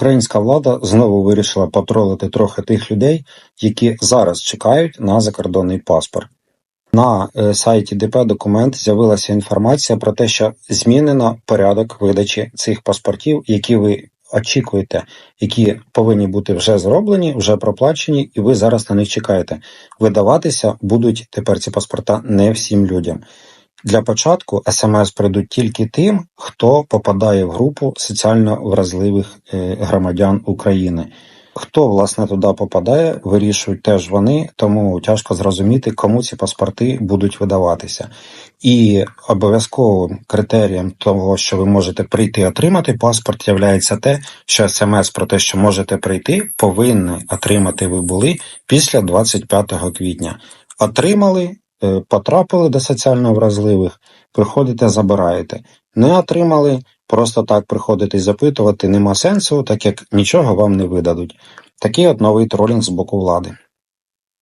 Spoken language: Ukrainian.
Українська влада знову вирішила потролити трохи тих людей, які зараз чекають на закордонний паспорт. На е, сайті ДП документ з'явилася інформація про те, що змінено порядок видачі цих паспортів, які ви очікуєте, які повинні бути вже зроблені, вже проплачені, і ви зараз на них чекаєте. Видаватися будуть тепер ці паспорта не всім людям. Для початку смс прийдуть тільки тим, хто попадає в групу соціально вразливих е, громадян України. Хто власне туди попадає, вирішують теж вони, тому тяжко зрозуміти, кому ці паспорти будуть видаватися. І обов'язковим критерієм того, що ви можете прийти отримати паспорт, є те, що смс про те, що можете прийти, повинні отримати ви були після 25 квітня. Отримали, потрапили до соціально вразливих, приходите, забираєте. Не отримали, просто так приходити і запитувати нема сенсу, так як нічого вам не видадуть. Такий от новий тролінг з боку влади.